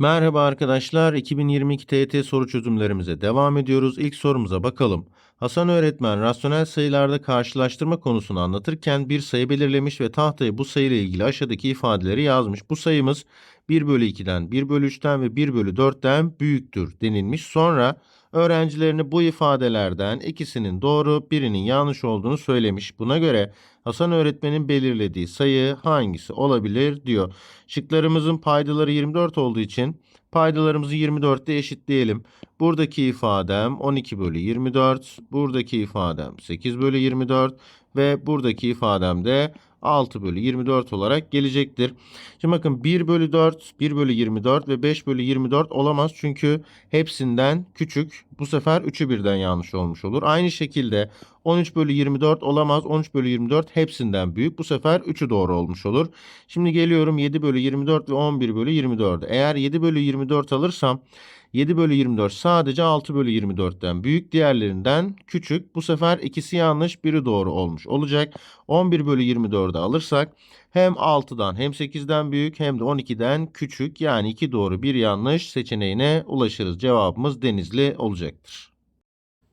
Merhaba arkadaşlar, 2022 TYT soru çözümlerimize devam ediyoruz. İlk sorumuza bakalım. Hasan öğretmen rasyonel sayılarda karşılaştırma konusunu anlatırken bir sayı belirlemiş ve tahtaya bu sayıyla ilgili aşağıdaki ifadeleri yazmış. Bu sayımız 1 bölü 2'den, 1 bölü 3'ten ve 1 bölü 4'ten büyüktür denilmiş. Sonra öğrencilerine bu ifadelerden ikisinin doğru, birinin yanlış olduğunu söylemiş. Buna göre Hasan öğretmenin belirlediği sayı hangisi olabilir diyor. Şıklarımızın paydaları 24 olduğu için paydalarımızı 24'te eşitleyelim. Buradaki ifadem 12 bölü 24, buradaki ifadem 8 bölü 24 ve buradaki ifadem de 6 bölü 24 olarak gelecektir. Şimdi bakın 1 bölü 4, 1 bölü 24 ve 5 bölü 24 olamaz. Çünkü hepsinden küçük. Bu sefer 3'ü birden yanlış olmuş olur. Aynı şekilde 13 bölü 24 olamaz. 13 bölü 24 hepsinden büyük. Bu sefer 3'ü doğru olmuş olur. Şimdi geliyorum 7 bölü 24 ve 11 bölü 24. Eğer 7 bölü 24 alırsam 7 bölü 24 sadece 6 bölü 24'ten büyük diğerlerinden küçük. Bu sefer ikisi yanlış biri doğru olmuş olacak. 11 bölü 24'ü alırsak hem 6'dan hem 8'den büyük hem de 12'den küçük yani 2 doğru bir yanlış seçeneğine ulaşırız. Cevabımız denizli olacaktır.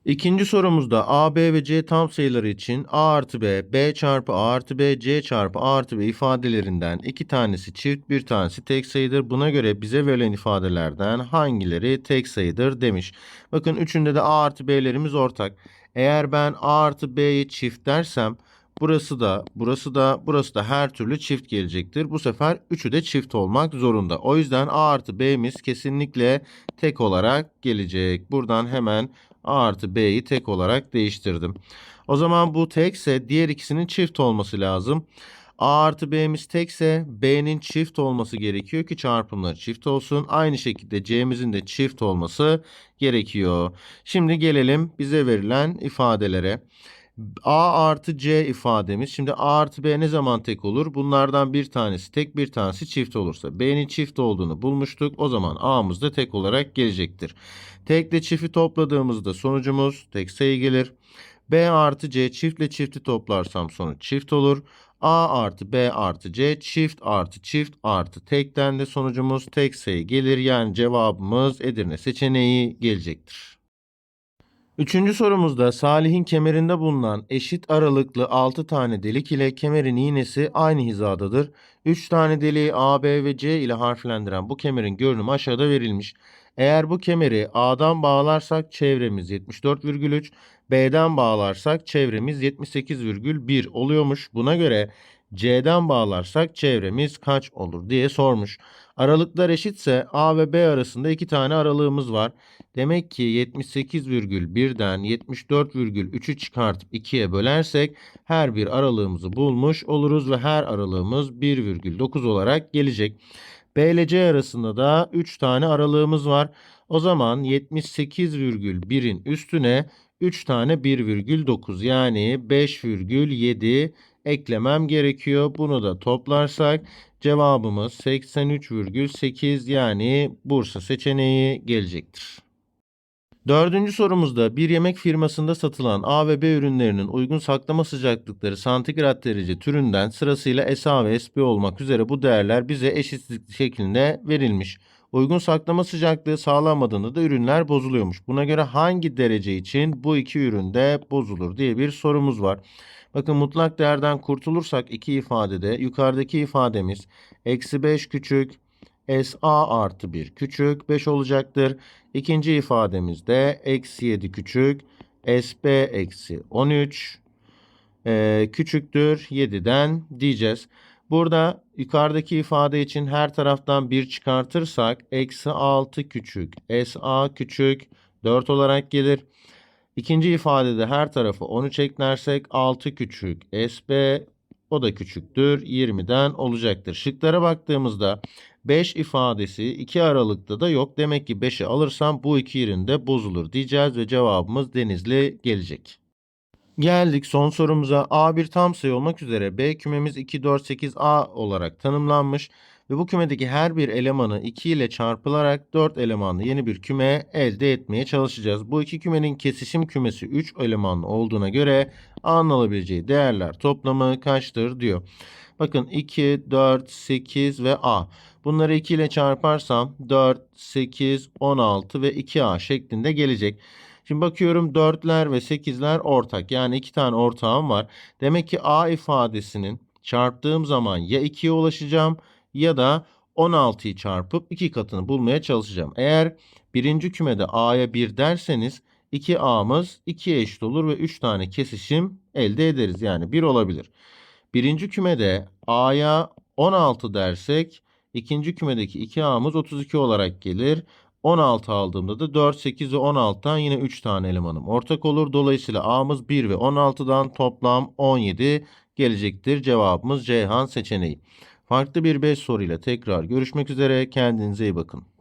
İkinci sorumuzda A, B ve C tam sayıları için A artı B, B çarpı A artı B, C çarpı A artı B ifadelerinden iki tanesi çift, bir tanesi tek sayıdır. Buna göre bize verilen ifadelerden hangileri tek sayıdır demiş. Bakın üçünde de A artı B'lerimiz ortak. Eğer ben A artı B'yi çift dersem burası da, burası da, burası da her türlü çift gelecektir. Bu sefer üçü de çift olmak zorunda. O yüzden A artı B'miz kesinlikle tek olarak gelecek. Buradan hemen A artı B'yi tek olarak değiştirdim. O zaman bu tekse diğer ikisinin çift olması lazım. A artı B'miz tekse B'nin çift olması gerekiyor ki çarpımları çift olsun. Aynı şekilde C'mizin de çift olması gerekiyor. Şimdi gelelim bize verilen ifadelere. A artı C ifademiz. Şimdi A artı B ne zaman tek olur? Bunlardan bir tanesi tek bir tanesi çift olursa. B'nin çift olduğunu bulmuştuk. O zaman A'mız da tek olarak gelecektir. Tekle çifti topladığımızda sonucumuz tek sayı gelir. B artı C çiftle çifti toplarsam sonuç çift olur. A artı B artı C çift artı çift artı tekten de sonucumuz tek sayı gelir. Yani cevabımız Edirne seçeneği gelecektir. Üçüncü sorumuzda Salih'in kemerinde bulunan eşit aralıklı 6 tane delik ile kemerin iğnesi aynı hizadadır. 3 tane deliği A, B ve C ile harflendiren bu kemerin görünümü aşağıda verilmiş. Eğer bu kemeri A'dan bağlarsak çevremiz 74,3, B'den bağlarsak çevremiz 78,1 oluyormuş. Buna göre C'den bağlarsak çevremiz kaç olur diye sormuş. Aralıklar eşitse A ve B arasında iki tane aralığımız var. Demek ki 78,1'den 74,3'ü çıkartıp 2'ye bölersek her bir aralığımızı bulmuş oluruz ve her aralığımız 1,9 olarak gelecek. B ile C arasında da 3 tane aralığımız var. O zaman 78,1'in üstüne 3 tane 1,9 yani 5,7 eklemem gerekiyor. Bunu da toplarsak cevabımız 83,8 yani Bursa seçeneği gelecektir. Dördüncü sorumuzda bir yemek firmasında satılan A ve B ürünlerinin uygun saklama sıcaklıkları santigrat derece türünden sırasıyla SA ve SB olmak üzere bu değerler bize eşitlik şeklinde verilmiş. Uygun saklama sıcaklığı sağlanmadığında da ürünler bozuluyormuş. Buna göre hangi derece için bu iki üründe bozulur diye bir sorumuz var. Bakın mutlak değerden kurtulursak iki ifadede yukarıdaki ifademiz eksi 5 küçük SA artı 1 küçük 5 olacaktır. İkinci ifademizde eksi 7 küçük SB eksi 13 e, küçüktür 7'den diyeceğiz. Burada yukarıdaki ifade için her taraftan 1 çıkartırsak eksi 6 küçük SA küçük 4 olarak gelir. İkinci ifadede her tarafı 13 eklersek 6 küçük SB o da küçüktür 20'den olacaktır. Şıklara baktığımızda 5 ifadesi 2 aralıkta da yok. Demek ki 5'i alırsam bu iki yerinde bozulur diyeceğiz ve cevabımız Denizli gelecek. Geldik son sorumuza. A bir tam sayı olmak üzere B kümemiz 2, 4, 8 A olarak tanımlanmış ve bu kümedeki her bir elemanı 2 ile çarpılarak 4 elemanlı yeni bir küme elde etmeye çalışacağız. Bu iki kümenin kesişim kümesi 3 elemanlı olduğuna göre A'nın alabileceği değerler toplamı kaçtır diyor. Bakın 2, 4, 8 ve A. Bunları 2 ile çarparsam 4, 8, 16 ve 2A şeklinde gelecek. Şimdi bakıyorum 4'ler ve 8'ler ortak. Yani iki tane ortağım var. Demek ki A ifadesinin çarptığım zaman ya 2'ye ulaşacağım ya da 16'yı çarpıp 2 katını bulmaya çalışacağım. Eğer birinci kümede A'ya 1 derseniz 2A'mız 2'ye eşit olur ve 3 tane kesişim elde ederiz. Yani 1 olabilir. Birinci kümede A'ya 16 dersek ikinci kümedeki 2A'mız 32 olarak gelir. 16 aldığımda da 4, 8 ve 16'dan yine 3 tane elemanım ortak olur. Dolayısıyla A'mız 1 ve 16'dan toplam 17 gelecektir. Cevabımız Ceyhan seçeneği. Farklı bir 5 soruyla tekrar görüşmek üzere. Kendinize iyi bakın.